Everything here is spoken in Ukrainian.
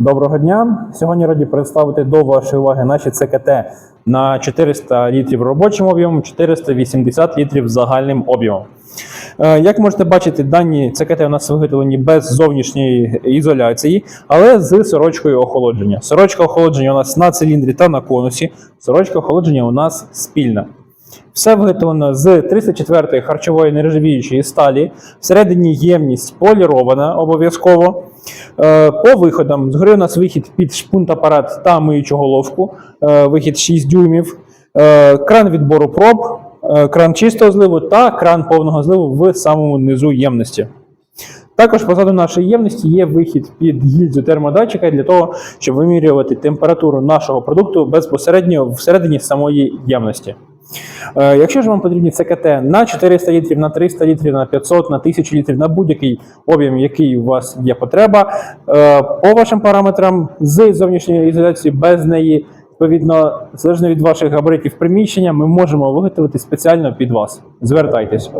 Доброго дня! Сьогодні раді представити до вашої уваги наші ЦКТ на 400 літрів робочим об'ємом, 480 літрів загальним об'ємом. Е, Як можете бачити, дані ЦКТ у нас виготовлені без зовнішньої ізоляції, але з сорочкою охолодження. Сорочка охолодження у нас на циліндрі та на конусі. Сорочка охолодження у нас спільна. Все виготовлено з 34-ї харчової нержавіючої сталі. Всередині ємність полірована обов'язково. Е, По виходам згори у нас вихід під шпунт-апарат та миючу головку, е, вихід 6 дюймів, е, кран відбору проб, кран чистого зливу та кран повного зливу в самому низу ємності. Також позаду нашої ємності є вихід під гільзу термодатчика для того, щоб вимірювати температуру нашого продукту безпосередньо всередині самої ємності. Е, Якщо ж вам потрібні ЦКТ на 400 літрів, на 300 літрів, на 500, на 1000 літрів, на будь-який об'єм, який у вас є потреба, е, по вашим параметрам з зовнішньої ізоляції, без неї, відповідно, залежно від ваших габаритів приміщення, ми можемо виготовити спеціально під вас. Звертайтесь.